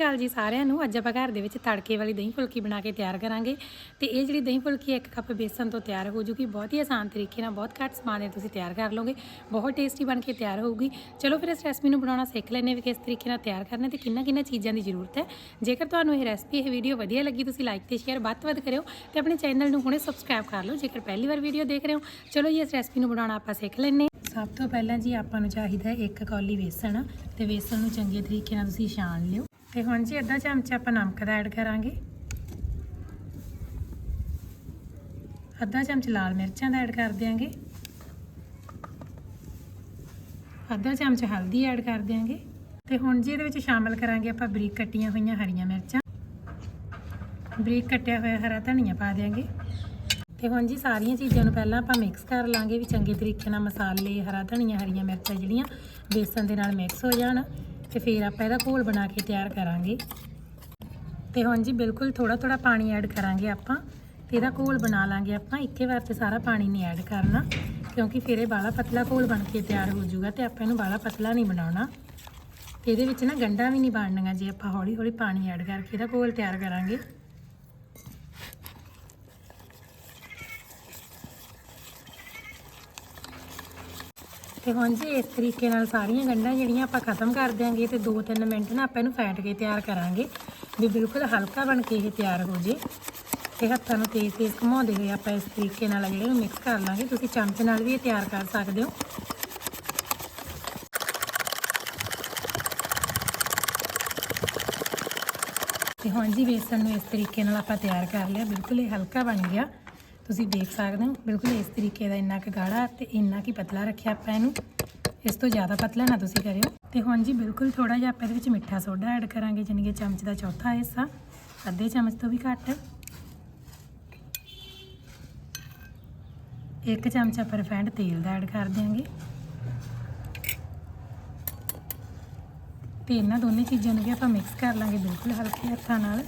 ਅਕਾਲ ਜੀ ਸਾਰਿਆਂ ਨੂੰ। ਅੱਜ ਆਪਾਂ ਘਰ ਦੇ ਵਿੱਚ ਤੜਕੇ ਵਾਲੀ ਦਹੀਂ ਫੁਲਕੀ ਬਣਾ ਕੇ ਤਿਆਰ ਕਰਾਂਗੇ। ਤੇ ਇਹ ਜਿਹੜੀ ਦਹੀਂ ਫੁਲਕੀ ਇੱਕ ਕੱਪ ਬੇਸਨ ਤੋਂ ਤਿਆਰ ਹੋ ਜੂਗੀ। ਬਹੁਤ ਹੀ ਆਸਾਨ ਤਰੀਕੇ ਨਾਲ, ਬਹੁਤ ਘੱਟ ਸਮਾਨ ਦੇ ਤੁਸੀਂ ਤਿਆਰ ਕਰ ਲਓਗੇ। ਬਹੁਤ ਟੇਸਟੀ ਬਣ ਕੇ ਤਿਆਰ ਹੋਊਗੀ। ਚਲੋ ਫਿਰ ਇਸ ਰੈਸਪੀ ਨੂੰ ਬਣਾਉਣਾ ਸਿੱਖ ਲੈਂਦੇ ਹਾਂ ਵੀ ਕਿਸ ਤਰੀਕੇ ਨਾਲ ਤਿਆਰ ਕਰਨਾ ਤੇ ਕਿੰਨਾ ਕਿੰਨਾ ਚੀਜ਼ਾਂ ਦੀ ਜ਼ਰੂਰਤ ਹੈ। ਜੇਕਰ ਤੁਹਾਨੂੰ ਇਹ ਰੈਸਪੀ ਇਹ ਵੀਡੀਓ ਵਧੀਆ ਲੱਗੀ, ਤੁਸੀਂ ਲਾਈਕ ਤੇ ਸ਼ੇਅਰ ਵੱਧ ਤੋਂ ਵੱਧ ਕਰਿਓ ਤੇ ਆਪਣੇ ਚੈਨਲ ਨੂੰ ਹੁਣੇ ਸਬਸਕ੍ਰਾਈਬ ਕਰ ਲਓ, ਜੇਕਰ ਪਹਿਲੀ ਵਾਰ ਵੀਡੀਓ ਦੇਖ ਰਹੇ ਹੋ। ਚਲੋ ਜੀ, ਇਸ ਰੈਸਪੀ ਨੂੰ ਬਣਾਉਣਾ ਆਪਾਂ ਸਿੱਖ ਲੈਂਦੇ ਹਾਂ। ਸਭ ਤੋਂ ਪਹਿਲਾਂ ਜੀ ਆਪਾਂ ਨੂੰ ਚਾਹੀਦਾ ਇੱਕ ਕੌਲੀ ਵੇਸਣ ਤੇ ਵੇਸਣ ਨੂੰ ਚੰਗੇ ਤਰੀਕੇ ਨਾਲ ਤੁਸੀਂ ਛਾਣ ਲਿਓ। ਤੇ ਹੁਣ ਜੀ ਅੱਧਾ ਚਮਚ ਆਪਾਂ ਨਮਕ ਦਾ ਐਡ ਕਰਾਂਗੇ। ਅੱਧਾ ਚਮਚ ਲਾਲ ਮਿਰਚਾਂ ਦਾ ਐਡ ਕਰ ਦਿਆਂਗੇ। ਅੱਧਾ ਚਮਚ ਹਲਦੀ ਐਡ ਕਰ ਦਿਆਂਗੇ। ਤੇ ਹੁਣ ਜੀ ਇਹਦੇ ਵਿੱਚ ਸ਼ਾਮਲ ਕਰਾਂਗੇ ਆਪਾਂ ਬਰੀਕ ਕੱਟੀਆਂ ਹੋਈਆਂ ਹਰੀਆਂ ਮਿਰਚਾਂ। ਬਰੀਕ ਕੱਟਿਆ ਹੋਇਆ ਹਰਾ ਧਨੀਆ ਪਾ ਦਿਆਂਗੇ। ਤੇ ਹੁਣ ਜੀ ਸਾਰੀਆਂ ਚੀਜ਼ਾਂ ਨੂੰ ਪਹਿਲਾਂ ਆਪਾਂ ਮਿਕਸ ਕਰ ਲਾਂਗੇ ਵੀ ਚੰਗੇ ਤਰੀਕੇ ਨਾਲ ਮਸਾਲੇ, ਹਰਾ ਧਨੀਆ, ਹਰੀਆਂ ਮਿਰਚਾਂ ਜਿਹੜੀਆਂ ਬੇਸਨ ਦੇ ਨਾਲ ਮਿਕਸ ਹੋ ਜਾਣ। ਤੇ ਫਿਰ ਆਪਾਂ ਇਹਦਾ ਘੋਲ ਬਣਾ ਕੇ ਤਿਆਰ ਕਰਾਂਗੇ। ਤੇ ਹੁਣ ਜੀ ਬਿਲਕੁਲ ਥੋੜਾ ਥੋੜਾ ਪਾਣੀ ਐਡ ਕਰਾਂਗੇ ਆਪਾਂ। ਤੇ ਇਹਦਾ ਘੋਲ ਬਣਾ ਲਾਂਗੇ ਆਪਾਂ। ਇੱਕੇ ਵਾਰ 'ਚ ਸਾਰਾ ਪਾਣੀ ਨਹੀਂ ਐਡ ਕਰਨਾ, ਕਿਉਂਕਿ ਫਿਰ ਇਹ ਬਾਲਾ ਪਤਲਾ ਘੋਲ ਬਣ ਕੇ ਤਿਆਰ ਹੋ ਜਾਊਗਾ ਤੇ ਆਪਾਂ ਇਹਨੂੰ ਬਾਲਾ ਪਤਲਾ ਨਹੀਂ ਬਣਾਉਣਾ। ਤੇ ਇਹਦੇ ਵਿੱਚ ਨਾ ਗੰਢਾਂ ਵੀ ਨਹੀਂ ਬਣਨੀਆਂ ਜੇ ਆਪਾਂ ਹੌਲੀ ਹੌਲੀ ਪਾਣੀ ਐਡ ਕਰਕੇ ਇਹਦਾ ਘੋਲ ਤਿਆਰ ਕਰਾਂਗੇ। ਤੇ ਹੁਣ ਜੀ ਇਸ ਤਰੀਕੇ ਨਾਲ ਸਾਰੀਆਂ ਗੰਢਾਂ ਜਿਹੜੀਆਂ ਆਪਾਂ ਖਤਮ ਕਰ ਦਿਆਂਗੇ ਤੇ 2-3 ਮਿੰਟ ਨਾ ਆਪਾਂ ਇਹਨੂੰ ਫੈਂਟ ਕੇ ਤਿਆਰ ਕਰਾਂਗੇ ਵੀ ਬਿਲਕੁਲ ਹਲਕਾ ਬਣ ਕੇ ਇਹ ਤਿਆਰ ਹੋ ਜੇ ਤੇ ਹੱਥਾਂ ਨੂੰ ਤੇਜ਼ ਤੇਜ਼ ਘੁਮਾਉਂਦੇ ਹੋਏ ਆਪਾਂ ਇਸ ਤਰੀਕੇ ਨਾਲ ਜਿਹੜੇ ਨੂੰ ਮਿਕਸ ਕਰ ਲਾਂਗੇ। ਤੁਸੀਂ ਚਮਚ ਨਾਲ ਵੀ ਇਹ ਤਿਆਰ ਕਰ ਸਕਦੇ ਹੋ। ਤੇ ਹੁਣ ਜੀ ਬੇਸਣ ਨੂੰ ਇਸ ਤਰੀਕੇ ਨਾਲ ਆਪਾਂ ਤਿਆਰ ਕਰ ਲਿਆ। ਬਿਲਕੁਲ ਇਹ ਹਲਕਾ ਬਣ ਗਿਆ। ਤੁਸੀਂ ਦੇਖ ਸਕਦੇ ਹੋ, ਬਿਲਕੁਲ ਇਸ ਤਰੀਕੇ ਦਾ ਇੰਨਾ ਕੁ ਗਾੜਾ ਤੇ ਇੰਨਾ ਕੀ ਪਤਲਾ ਰੱਖਿਆ ਆਪਾਂ ਇਹਨੂੰ। ਇਸ ਤੋਂ ਜ਼ਿਆਦਾ ਪਤਲਾ ਨਾ ਤੁਸੀਂ ਕਰਿਓ। ਤੇ ਹੁਣ ਜੀ ਬਿਲਕੁਲ ਥੋੜਾ ਜਿਹਾ ਆਪਾਂ ਇਹਦੇ ਵਿੱਚ ਮਿੱਠਾ ਸੋਡਾ ਐਡ ਕਰਾਂਗੇ, ਜਾਣੀ ਕਿ ਚਮਚ ਦਾ ਚੌਥਾ ਹਿੱਸਾ। ਅੱਧੇ ਚਮਚ ਤੋਂ ਵੀ ਘੱਟ। ਇੱਕ ਚਮਚਾ ਆਪਾਂ ਰਿਫਾਈਂਡ ਤੇਲ ਦਾ ਐਡ ਕਰ ਦਿਆਂਗੇ। ਤੇ ਇਹਨਾਂ ਦੋਨੇ ਚੀਜ਼ਾਂ ਨੂੰ ਵੀ ਆਪਾਂ ਮਿਕਸ ਕਰ ਲਾਂਗੇ ਬਿਲਕੁਲ ਹਲਕੇ ਹੱਥਾਂ ਨਾਲ।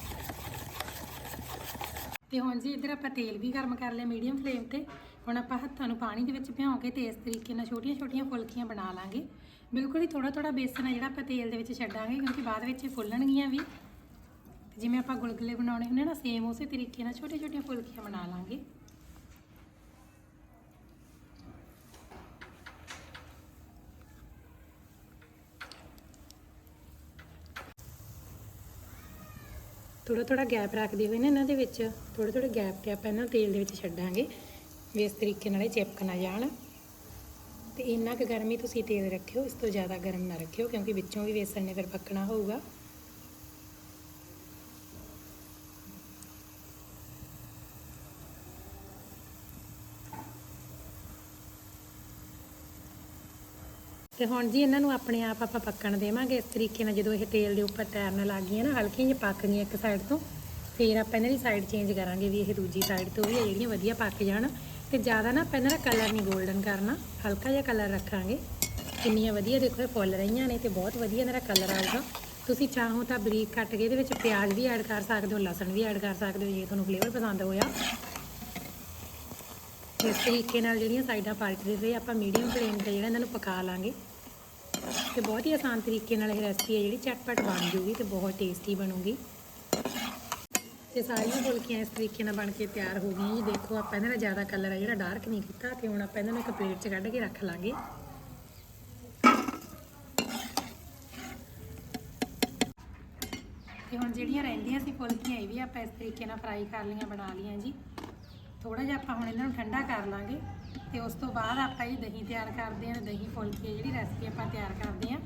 ਤੇ ਹੁਣ ਜੀ ਇੱਧਰ ਆਪਾਂ ਤੇਲ ਵੀ ਗਰਮ ਕਰ ਲਿਆ ਮੀਡੀਅਮ ਫਲੇਮ ਤੇ। ਹੁਣ ਆਪਾਂ ਹੱਥਾਂ ਨੂੰ ਪਾਣੀ ਦੇ ਵਿੱਚ ਭਿਉਂ ਕੇ ਤੇ ਇਸ ਤਰੀਕੇ ਨਾਲ ਛੋਟੀਆਂ-ਛੋਟੀਆਂ ਫੁਲਕੀਆਂ ਬਣਾ ਲਾਂਗੇ। ਬਿਲਕੁਲ ਹੀ ਥੋੜਾ-ਥੋੜਾ ਬੇਸਨ ਹੈ ਜਿਹੜਾ ਆਪਾਂ ਤੇਲ ਦੇ ਵਿੱਚ ਛੱਡਾਂਗੇ ਕਿਉਂਕਿ ਬਾਅਦ ਵਿੱਚ ਇਹ ਫੁੱਲਣਗੀਆਂ ਵੀ। ਜਿਵੇਂ ਆਪਾਂ ਗੁਲਗੁਲੇ ਬਣਾਉਣੇ ਹੁੰਦੇ ਨਾ ਸੇਮ ਉਸੇ ਤਰੀਕੇ ਨਾਲ ਛੋਟੀਆਂ-ਛੋਟੀਆਂ ਫੁਲਕੀਆਂ ਬਣਾ ਲਾਂਗੇ। ਥੋੜਾ ਥੋੜਾ ਗੈਪ ਰੱਖਦੇ ਹੋਏ ਨਾ ਇਹਨਾਂ ਦੇ ਵਿੱਚ ਥੋੜੇ ਥੋੜੇ ਗੈਪ ਤੇ ਆਪਾਂ ਇਹਨਾਂ ਤੇਲ ਦੇ ਵਿੱਚ ਛੱਡਾਂਗੇ, ਵੀ ਇਸ ਤਰੀਕੇ ਨਾਲ ਇਹ ਚਿਪਕ ਨਾ ਜਾਣ। ਤੇ ਇੰਨਾ ਕੁ ਗਰਮੀ ਤੁਸੀਂ ਤੇਲ ਰੱਖਿਓ, ਇਸ ਤੋਂ ਜ਼ਿਆਦਾ ਗਰਮ ਨਾ ਰੱਖਿਓ, ਕਿਉਂਕਿ ਵਿੱਚੋਂ ਵੀ ਵੇਸਣ ਨੇ ਫਿਰ ਪੱਕਣਾ ਹੋਊਗਾ। ਤੇ ਹੁਣ ਜੀ ਇਹਨਾਂ ਨੂੰ ਆਪਣੇ ਆਪ ਆਪਾਂ ਪੱਕਣ ਦੇਵਾਂਗੇ। ਇਸ ਤਰੀਕੇ ਨਾਲ ਜਦੋਂ ਇਹ ਤੇਲ ਦੇ ਉੱਪਰ ਤੈਰਨ ਲੱਗ ਗਈਆਂ ਨਾ, ਹਲਕੀਆਂ ਜਿਹੀਆਂ ਪੱਕ ਗਈਆਂ ਇੱਕ ਸਾਈਡ ਤੋਂ, ਫਿਰ ਆਪਾਂ ਇਹਨਾਂ ਦੀ ਸਾਈਡ ਚੇਂਜ ਕਰਾਂਗੇ ਵੀ ਇਹ ਦੂਜੀ ਸਾਈਡ ਤੋਂ ਵੀ ਇਹ ਜਿਹੜੀਆਂ ਵਧੀਆ ਪੱਕ ਜਾਣ। ਤੇ ਜ਼ਿਆਦਾ ਨਾ ਆਪਾਂ ਇਹਨਾਂ ਦਾ ਕਲਰ ਨਹੀਂ 골ਡਨ ਕਰਨਾ, ਹਲਕਾ ਜਿਹਾ ਕਲਰ ਰੱਖਾਂਗੇ। ਕਿੰਨੀਆਂ ਵਧੀਆ ਦੇਖੋ ਇਹ ਫੁੱਲ ਰਹੀਆਂ ਨੇ ਤੇ ਬਹੁਤ ਵਧੀਆ ਇਹਨਾਂ ਦਾ ਕਲਰ ਆਊਗਾ। ਤੁਸੀਂ ਚਾਹੋ ਤਾਂ ਬਰੀਕ ਕੱਟ ਕੇ ਇਹਦੇ ਵਿੱਚ ਪਿਆਜ਼ ਵੀ ਐਡ ਕਰ ਸਕਦੇ ਹੋ, ਲਸਣ ਵੀ ਐਡ ਕਰ ਸਕਦੇ ਹੋ, ਜੇ ਤੁਹਾਨੂੰ ਫਲੇਵਰ ਪਸੰਦ ਹੋਇਆ। ਇਸ ਤਰੀਕੇ ਨਾਲ ਜਿਹੜੀਆਂ ਸਾਈਡਾਂ ਪਲਟਦੇ ਹੋਏ ਆਪਾਂ ਮੀਡੀਅਮ ਫਲੇਮ ਤੇ ਜਿਹੜਾ ਇਹਨਾਂ ਨੂੰ ਪਕਾ ਲਾਂਗੇ। ਤੇ ਬਹੁਤ ਹੀ ਆਸਾਨ ਤਰੀਕੇ ਨਾਲ ਇਹ ਰੈਸਪੀ ਹੈ, ਜਿਹੜੀ ਝਟਪਟ ਬਣ ਜੂਗੀ ਤੇ ਬਹੁਤ ਟੇਸਟੀ ਬਣੂਗੀ। ਤੇ ਸਾਰੀਆਂ ਫੁਲਕੀਆਂ ਇਸ ਤਰੀਕੇ ਨਾਲ ਬਣ ਕੇ ਤਿਆਰ ਹੋ ਗਈਆਂ ਜੀ। ਦੇਖੋ, ਆਪਾਂ ਇਹਨਾਂ ਦਾ ਜ਼ਿਆਦਾ ਕਲਰ ਹੈ ਜਿਹੜਾ ਡਾਰਕ ਨਹੀਂ ਕੀਤਾ ਤੇ ਹੁਣ ਆਪਾਂ ਇਹਨਾਂ ਨੂੰ ਇੱਕ ਪਲੇਟ 'ਚ ਕੱਢ ਕੇ ਰੱਖ ਲਾਂਗੇ। ਤੇ ਹੁਣ ਜਿਹੜੀਆਂ ਰਹਿੰਦੀਆਂ ਸੀ ਫੁਲਕੀਆਂ, ਇਹ ਵੀ ਆਪਾਂ ਇਸ ਤਰੀਕੇ ਨਾਲ ਫਰਾਈ ਕਰ ਲਈਆਂ, ਬਣਾ ਲਈਆਂ ਜੀ। ਥੋੜਾ ਜਿਹਾ ਆਪਾਂ ਹੁਣ ਇਹਨਾਂ ਨੂੰ ਠੰਡਾ ਕਰ ਲਾਂਗੇ ਤੇ ਉਸ ਤੋਂ ਬਾਅਦ ਆਪਾਂ ਇਹ ਦਹੀਂ ਤਿਆਰ ਕਰਦੇ ਹਾਂ ਦਹੀਂ ਫੁਲਕੀ ਜਿਹੜੀ ਰੈਸਪੀ ਆਪਾਂ ਤਿਆਰ ਕਰਦੇ ਹਾਂ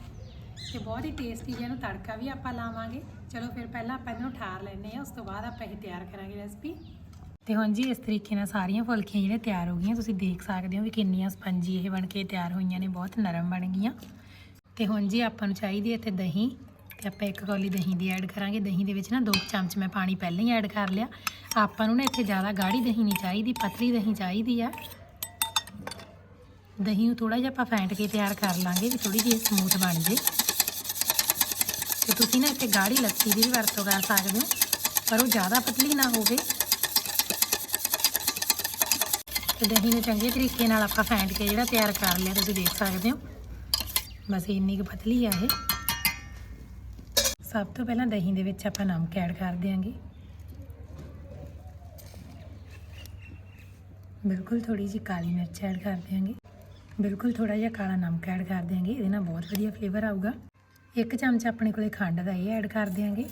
ਤੇ ਬਹੁਤ ਹੀ ਟੇਸਟੀ ਜਿਹਾ ਇਹਨੂੰ ਤੜਕਾ ਵੀ ਆਪਾਂ ਲਾਵਾਂਗੇ। ਚਲੋ ਫਿਰ ਪਹਿਲਾਂ ਆਪਾਂ ਇਹਨੂੰ ਠਾਰ ਲੈਂਦੇ ਹਾਂ, ਉਸ ਤੋਂ ਬਾਅਦ ਆਪਾਂ ਇਹ ਤਿਆਰ ਕਰਾਂਗੇ ਰੈਸਪੀ ਤੇ ਹੁਣ ਜੀ ਇਸ ਤਰੀਕੇ ਨਾਲ ਸਾਰੀਆਂ ਫੁਲਕੀਆਂ ਜਿਹੜੀਆਂ ਤਿਆਰ ਹੋ ਗਈਆਂ, ਤੁਸੀਂ ਦੇਖ ਸਕਦੇ ਹੋ ਵੀ ਕਿੰਨੀਆਂ ਸਪੰਜੀ ਇਹ ਬਣ ਕੇ ਤਿਆਰ ਹੋਈਆਂ ਨੇ, ਬਹੁਤ ਨਰਮ ਬਣ ਗਈਆਂ। ਤੇ ਹੁਣ ਜੀ ਆਪਾਂ ਨੂੰ ਚਾਹੀਦੀ ਹੈ ਇੱਥੇ ਦਹੀਂ। ਤੇ ਆਪਾਂ ਇੱਕ ਕੌਲੀ ਦਹੀਂ ਦੀ ਐਡ ਕਰਾਂਗੇ। ਦਹੀਂ ਦੇ ਵਿੱਚ ਨਾ ਦੋ ਕੁ ਚਮਚ ਮੈਂ ਪਾਣੀ ਪਹਿਲਾਂ ਹੀ ਐਡ ਕਰ ਲਿਆ। ਆਪਾਂ ਨੂੰ ਨਾ ਇੱਥੇ ਜ਼ਿਆਦਾ ਗਾੜੀ ਦਹੀਂ ਨਹੀਂ ਚਾਹੀਦੀ, ਪਤਲੀ ਦਹੀਂ ਚਾਹੀਦੀ ਆ। ਦਹੀਂ ਨੂੰ ਥੋੜਾ ਜਿਹਾ ਆਪਾਂ ਫੈਂਟ ਕੇ ਤਿਆਰ ਕਰ ਲਾਂਗੇ ਵੀ ਥੋੜੀ ਜਿਹੀ ਸਮੂਥ ਬਣ ਜੇ। ਤੇ ਤੁਸੀਂ ਨਾ ਇੱਥੇ ਗਾੜੀ ਲੱਸੀ ਦੀ ਵੀ ਵਰਤੋਂ ਕਰ ਸਕਦੇ ਹੋ, ਪਰ ਉਹ ਜ਼ਿਆਦਾ ਪਤਲੀ ਨਾ ਹੋਵੇ। ਤੇ ਦਹੀਂ ਨੂੰ ਚੰਗੇ ਤਰੀਕੇ ਨਾਲ ਆਪਾਂ ਫੈਂਟ ਕੇ ਜਿਹੜਾ ਤਿਆਰ ਕਰ ਲਿਆ, ਤੁਸੀਂ ਦੇਖ ਸਕਦੇ ਹੋ। ਬਸ ਇੰਨੀ ਕੁ ਪਤਲੀ ਆ ਇਹ। ਸਭ ਤੋਂ ਪਹਿਲਾਂ ਦਹੀਂ ਦੇ ਵਿੱਚ ਆਪਾਂ ਨਮਕ ਐਡ ਕਰ ਦਿਆਂਗੇ। ਬਿਲਕੁਲ ਥੋੜੀ ਜਿਹੀ ਕਾਲੀ ਮਿਰਚ ਐਡ ਕਰ ਦਿਆਂਗੇ। ਬਿਲਕੁਲ ਥੋੜਾ ਜਿਹਾ ਕਾਲਾ ਨਮਕ ਐਡ ਕਰ ਦਿਆਂਗੇ, ਇਹਦੇ ਨਾਲ ਬਹੁਤ ਵਧੀਆ ਫਲੇਵਰ ਆਊਗਾ। ਇੱਕ ਚਮਚ ਆਪਣੇ ਕੋਲੇ ਖੰਡ ਦਾ ਇਹ ਐਡ ਕਰ ਦਿਆਂਗੇ।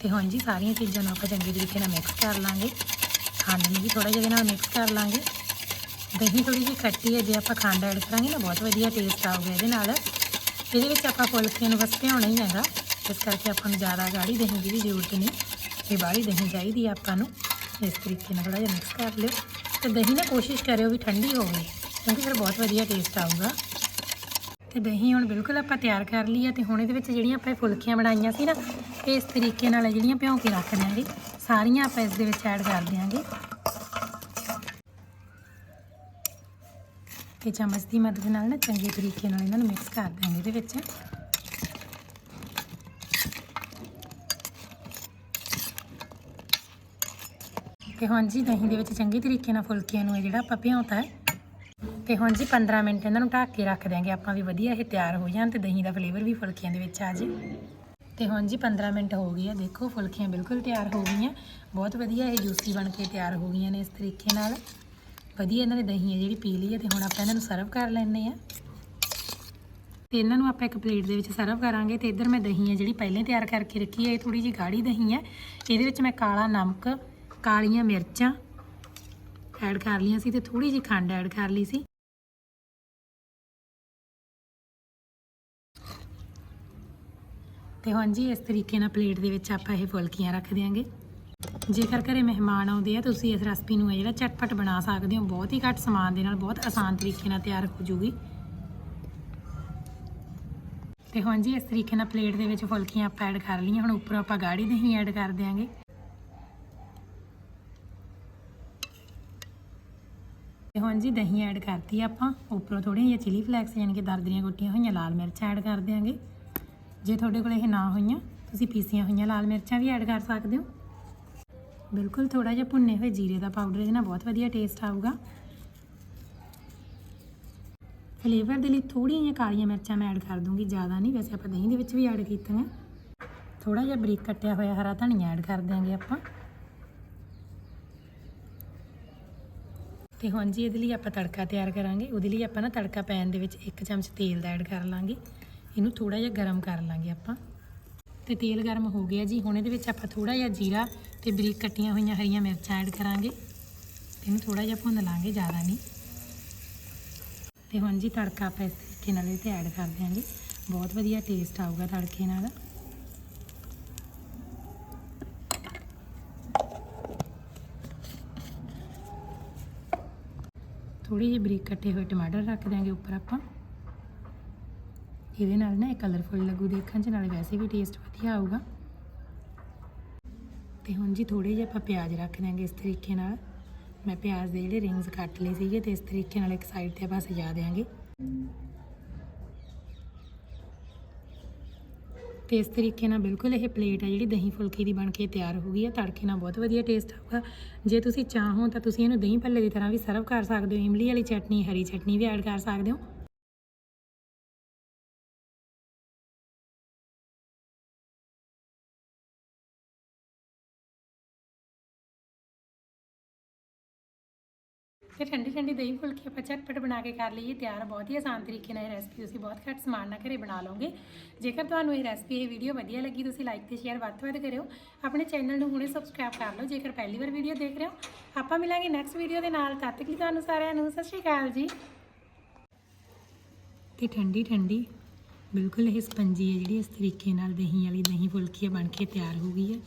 ਤੇ ਹੁਣ ਜੀ ਸਾਰੀਆਂ ਚੀਜ਼ਾਂ ਨੂੰ ਆਪਾਂ ਚੰਗੇ ਤਰੀਕੇ ਨਾਲ ਮਿਕਸ ਕਰ ਲਾਂਗੇ। ਖੰਡ ਨੂੰ ਵੀ ਥੋੜਾ ਜਿਹਾ ਇਹਦੇ ਨਾਲ ਮਿਕਸ ਕਰ ਲਾਂਗੇ। ਦਹੀਂ ਥੋੜੀ ਜਿਹੀ ਖੱਟੀ ਹੈ, ਜੇ ਆਪਾਂ ਖੰਡ ਐਡ ਕਰਾਂਗੇ ਨਾ, ਬਹੁਤ ਵਧੀਆ ਟੇਸਟ ਆਊਗਾ ਇਹਦੇ ਨਾਲ। ਇਹਦੇ ਵਿੱਚ ਆਪਾਂ ਫੁਲਕਿਆਂ ਨੂੰ ਬਸ ਭਿਉਣਾ ਹੀ ਹੈਗਾ। ਇਸ ਕਰਕੇ ਆਪਾਂ ਨੂੰ ਜ਼ਿਆਦਾ ਗਾੜੀ ਦਹੀਂ ਦੀ ਵੀ ਜ਼ਰੂਰਤ ਨਹੀਂ। ਇਹ ਬਾਹਲੀ ਦਹੀਂ ਚਾਹੀਦੀ ਆ ਆਪਾਂ ਨੂੰ। ਇਸ ਤਰੀਕੇ ਨਾਲ ਥੋੜਾ ਜਿਹਾ ਮਿਕਸ ਕਰ ਲਿਓ। ਤੇ ਦਹੀਂ ਨਾ ਕੋਸ਼ਿਸ਼ ਕਰਿਓ ਵੀ ਠੰਡੀ ਹੋਵੇ, ਕਿਉਂਕਿ ਫਿਰ ਬਹੁਤ ਵਧੀਆ ਟੇਸਟ ਆਊਗਾ। ਤੇ ਦਹੀਂ ਹੁਣ ਬਿਲਕੁਲ ਆਪਾਂ ਤਿਆਰ ਕਰ ਲਈ ਹੈ ਤੇ ਹੁਣ ਇਹਦੇ ਵਿੱਚ ਜਿਹੜੀਆਂ ਆਪਾਂ ਇਹ ਫੁਲਕੀਆਂ ਬਣਾਈਆਂ ਸੀ ਨਾ, ਇਹ ਇਸ ਤਰੀਕੇ ਨਾਲ ਜਿਹੜੀਆਂ ਭਿਉਂ ਕੇ ਰੱਖ ਦਿਆਂਗੇ ਸਾਰੀਆਂ ਆਪਾਂ ਇਸ ਦੇ ਵਿੱਚ ਐਡ ਕਰ ਦਿਆਂਗੇ। ਤੇ ਚਮਚ ਦੀ ਮਦਦ ਨਾਲ ਨਾ ਚੰਗੇ ਤਰੀਕੇ ਨਾਲ ਇਹਨਾਂ ਨੂੰ ਮਿਕਸ ਕਰ ਦਿਆਂਗੇ ਇਹਦੇ ਵਿੱਚ। ਤੇ ਹੁਣ ਜੀ ਦਹੀਂ ਦੇ ਵਿੱਚ ਚੰਗੇ ਤਰੀਕੇ ਨਾਲ ਫੁਲਕਿਆਂ ਨੂੰ ਇਹ ਜਿਹੜਾ ਆਪਾਂ ਭਿਉਂਤਾ ਹੈ, ਤੇ ਹੁਣ ਜੀ 15 ਮਿੰਟ ਇਹਨਾਂ ਨੂੰ ਢੱਕ ਕੇ ਰੱਖ ਦਿਆਂਗੇ। ਆਪਾਂ ਵੀ ਵਧੀਆ ਇਹ ਤਿਆਰ ਹੋ ਜਾਣ ਤੇ ਦਹੀਂ ਦਾ ਫਲੇਵਰ ਵੀ ਫੁਲਕਿਆਂ ਦੇ ਵਿੱਚ ਆ ਜੇ। ਤੇ ਹੁਣ ਜੀ 15 ਮਿੰਟ ਹੋ ਗਏ ਆ। ਦੇਖੋ, ਫੁਲਕੀਆਂ ਬਿਲਕੁਲ ਤਿਆਰ ਹੋ ਗਈਆਂ। ਬਹੁਤ ਵਧੀਆ ਇਹ ਜੂਸੀ ਬਣ ਕੇ ਤਿਆਰ ਹੋ ਗਈਆਂ ਨੇ ਇਸ ਤਰੀਕੇ ਨਾਲ। ਵਧੀਆ ਇਹਨਾਂ ਦੀ ਦਹੀਂ ਹੈ ਜਿਹੜੀ ਪੀ ਲਈ ਹੈ ਤੇ ਹੁਣ ਆਪਾਂ ਇਹਨਾਂ ਨੂੰ ਸਰਵ ਕਰ ਲੈਣੇ ਆ ਤੇ ਇਹਨਾਂ ਨੂੰ ਆਪਾਂ ਇੱਕ ਪਲੇਟ ਦੇ ਵਿੱਚ ਸਰਵ ਕਰਾਂਗੇ ਤੇ ਇੱਧਰ ਮੈਂ ਦਹੀਂ ਹੈ ਜਿਹੜੀ ਪਹਿਲਾਂ ਤਿਆਰ ਕਰਕੇ ਰੱਖੀ ਹੈ ਇਹ ਥੋੜੀ ਜਿਹੀ ਗਾੜੀ ਦਹੀਂ ਹੈ ਇਹਦੇ ਵਿੱਚ ਮੈਂ ਕਾਲਾ ਨਮਕ, ਕਾਲੀਆਂ ਮਿਰਚਾਂ ਐਡ ਕਰ ਲਈਆਂ ਸੀ ਤੇ ਥੋੜੀ ਜਿਹੀ ਖੰਡ ਐਡ ਕਰ ਲਈ ਸੀ। ਤੇ ਹਾਂਜੀ ਇਸ ਤਰੀਕੇ ਨਾਲ ਪਲੇਟ ਦੇ ਵਿੱਚ ਆਪਾਂ ਇਹ ਫੁਲਕੀਆਂ ਰੱਖ ਦਿਆਂਗੇ। ਜੇਕਰ ਘਰੇ ਮਹਿਮਾਨ ਆਉਂਦੇ ਆ, ਤੁਸੀਂ ਇਸ ਰੈਸਪੀ ਨੂੰ ਹੈ ਜਿਹੜਾ ਝਟਪਟ ਬਣਾ ਸਕਦੇ ਹੋ। ਬਹੁਤ ਹੀ ਘੱਟ ਸਮਾਨ ਦੇ ਨਾਲ, ਬਹੁਤ ਆਸਾਨ ਤਰੀਕੇ ਨਾਲ ਤਿਆਰ ਹੋ ਜੂਗੀ। ਤੇ ਹੁਣ ਜੀ, ਇਸ ਤਰੀਕੇ ਨਾਲ ਪਲੇਟ ਦੇ ਵਿੱਚ ਫੁਲਕੀਆਂ ਆਪਾਂ ਐਡ ਕਰ ਲਈਆਂ। ਹੁਣ ਉੱਪਰੋਂ ਆਪਾਂ ਗਾੜੀ ਦਹੀਂ ਐਡ ਕਰ ਦਿਆਂਗੇ। ਤੇ ਹੁਣ ਜੀ, ਦਹੀਂ ਐਡ ਕਰਤੀ ਆਪਾਂ। ਉੱਪਰੋਂ ਥੋੜ੍ਹੀਆਂ ਜਿਹੀਆਂ ਚਿਲੀ ਫਲੈਕਸ ਯਾਨੀ ਕਿ ਦਰਦਰੀਆਂ ਕੁੱਟੀਆਂ ਹੋਈਆਂ, ਲਾਲ ਮਿਰਚਾਂ ਐਡ ਕਰ ਦਿਆਂਗੇ। ਜੇ ਤੁਹਾਡੇ ਕੋਲ ਇਹ ਨਾ ਹੋਈਆਂ, ਤੁਸੀਂ ਪੀਸੀਆਂ ਹੋਈਆਂ ਲਾਲ ਮਿਰਚਾਂ ਵੀ ਐਡ ਕਰ ਸਕਦੇ ਹੋ। ਬਿਲਕੁਲ ਥੋੜਾ ਜਿਹਾ ਭੁੰਨੇ ਹੋਏ ਜੀਰੇ ਦਾ ਪਾਊਡਰ ਇਹਦੇ ਨਾਲ ਬਹੁਤ ਵਧੀਆ ਟੇਸਟ ਆਊਗਾ। ਫਲੇਵਰ ਦੇ ਲਈ ਥੋੜ੍ਹੀਆਂ ਜਿਹੀਆਂ ਕਾਲੀਆਂ ਮਿਰਚਾਂ ਮੈਂ ਐਡ ਕਰ ਦੂੰਗੀ, ਜ਼ਿਆਦਾ ਨਹੀਂ, ਵੈਸੇ ਆਪਾਂ ਦਹੀਂ ਦੇ ਵਿੱਚ ਵੀ ਐਡ ਕੀਤੀਆਂ। ਥੋੜਾ ਜਿਹਾ ਬਰੀਕ ਕੱਟਿਆ ਹੋਇਆ ਹਰਾ ਧਨੀਆ ਐਡ ਕਰ ਦਿਆਂਗੇ ਆਪਾਂ। ਤੇ ਹੁਣ ਜੀ ਇਹਦੇ ਲਈ ਆਪਾਂ ਤੜਕਾ ਤਿਆਰ ਕਰਾਂਗੇ। ਉਹਦੇ ਲਈ ਆਪਾਂ ਨਾ ਤੜਕਾ ਪੈਨ ਦੇ ਵਿੱਚ ਇੱਕ ਚਮਚ ਤੇਲ ਦਾ ਐਡ ਕਰ ਲਾਂਗੇ। ਇਹਨੂੰ ਥੋੜਾ ਜਿਹਾ ਗਰਮ ਕਰ ਲਾਂਗੇ ਆਪਾਂ। ਤੇ ਤੇਲ ਗਰਮ ਹੋ ਗਿਆ ਜੀ। ਹੁਣ ਇਹਦੇ ਵਿੱਚ ਆਪਾਂ ਥੋੜਾ ਜਿਹਾ ਜੀਰਾ ਤੇ ਬਰੀਕ ਕੱਟੀਆਂ ਹੋਈਆਂ ਹਰੀਆਂ ਮਿਰਚਾਂ ਐਡ ਕਰਾਂਗੇ। ਇਹਨੂੰ ਥੋੜਾ ਜਿਹਾ ਭੁੰਨ ਲਾਂਗੇ, ਜ਼ਿਆਦਾ ਨਹੀਂ। ਤੇ ਹੁਣ ਜੀ ਤੜਕਾ ਆਪਾਂ ਇਸ ਤਰੀਕੇ ਨਾਲ ਇਹ ਤੇ ਐਡ ਕਰ ਦਿਆਂਗੇ। ਬਹੁਤ ਵਧੀਆ ਟੇਸਟ ਆਊਗਾ ਤੜਕੇ ਨਾਲ। ਥੋੜੀ ਜਿਹੀ ਬਰੀਕ ਕੱਟੇ ਹੋਏ ਟਮਾਟਰ ਰੱਖ ਦਿਆਂਗੇ ਉੱਪਰ ਆਪਾਂ। ਇਹਦੇ ਨਾਲ ਨਾ ਇਹ ਕਲਰਫੁਲ ਲੱਗੂ ਦੇਖਣ 'ਚ, ਨਾਲੇ ਵੈਸੇ ਵੀ ਟੇਸਟ ਵਧੀਆ ਆਊਗਾ। ਤੇ ਹੁਣ ਜੀ ਥੋੜੇ ਜਿਹਾ ਆਪਾਂ ਪਿਆਜ਼ ਰੱਖ ਦਿਆਂਗੇ ਇਸ ਤਰੀਕੇ ਨਾਲ। ਮੈਂ ਪਿਆਜ਼ ਦੇ ਜਿਹੜੇ ਰਿੰਗਸ ਕੱਟ ਲਏ ਸੀਗੇ ਤੇ ਇਸ ਤਰੀਕੇ ਨਾਲ ਇੱਕ ਸਾਈਡ ਤੇ ਆਪਾਂ ਸਜਾ ਦਿਆਂਗੇ। ਤੇ ਇਸ ਤਰੀਕੇ ਨਾਲ ਬਿਲਕੁਲ ਇਹ ਪਲੇਟ ਆ ਜਿਹੜੀ ਦਹੀਂ ਫੁਲਕੀ ਦੀ ਬਣ ਕੇ ਤਿਆਰ ਹੋ ਗਈ ਹੈ ਤੜਕੇ ਨਾਲ ਬਹੁਤ ਵਧੀਆ ਟੇਸਟ ਆਊਗਾ। ਜੇ ਤੁਸੀਂ ਚਾਹੋ ਤਾਂ ਤੁਸੀਂ ਇਹਨੂੰ ਦਹੀਂ ਭੱਲੇ ਦੀ ਤਰ੍ਹਾਂ ਵੀ ਸਰਵ ਕਰ ਸਕਦੇ ਹੋ। ਇਮਲੀ ਵਾਲੀ ਚਟਨੀ, ਹਰੀ ਚਟਨੀ ਵੀ ਐਡ ਕਰ ਸਕਦੇ ਹੋ। ਤੇ ਠੰਡੀ ਠੰਡੀ ਦਹੀਂ ਫੁਲਕੀ ਆਪਾਂ ਝਟਪਟ ਬਣਾ ਕੇ ਕਰ ਲਈਏ, ਤਿਆਰ ਬਹੁਤ ਹੀ ਆਸਾਨ ਤਰੀਕੇ ਨਾਲ ਇਹ ਰੈਸਪੀ ਤੁਸੀਂ ਬਹੁਤ ਘੱਟ ਸਮਾਨ ਨਾਲ ਘਰੇ ਬਣਾ ਲਓਗੇ। ਜੇਕਰ ਤੁਹਾਨੂੰ ਇਹ ਰੈਸਪੀ ਇਹ ਵੀਡੀਓ ਵਧੀਆ ਲੱਗੀ ਤੁਸੀਂ ਲਾਈਕ ਤੇ ਸ਼ੇਅਰ ਵੱਧ ਤੋਂ ਵੱਧ ਕਰਿਓ। ਆਪਣੇ ਚੈਨਲ ਨੂੰ ਹੁਣੇ ਸਬਸਕ੍ਰਾਈਬ ਕਰ ਲਓ, ਜੇਕਰ ਪਹਿਲੀ ਵਾਰ ਵੀਡੀਓ ਦੇਖ ਰਹੇ ਹੋ। ਆਪਾਂ ਮਿਲਾਂਗੇ ਨੈਕਸਟ ਵੀਡੀਓ ਦੇ ਨਾਲ, ਤਦ ਤੱਕ ਲਈ ਤੁਹਾਨੂੰ ਸਾਰਿਆਂ ਨੂੰ ਸਤਿ ਸ਼੍ਰੀ ਅਕਾਲ ਜੀ। ਤੇ ਠੰਡੀ ਠੰਡੀ, ਬਿਲਕੁਲ ਇਹ ਸਪੰਜੀ ਹੈ ਜਿਹੜੀ ਇਸ ਤਰੀਕੇ ਨਾਲ ਦਹੀਂ ਵਾਲੀ ਦਹੀਂ ਫੁਲਕੀ ਬਣ ਕੇ ਤਿਆਰ ਹੋ ਗਈ ਹੈ।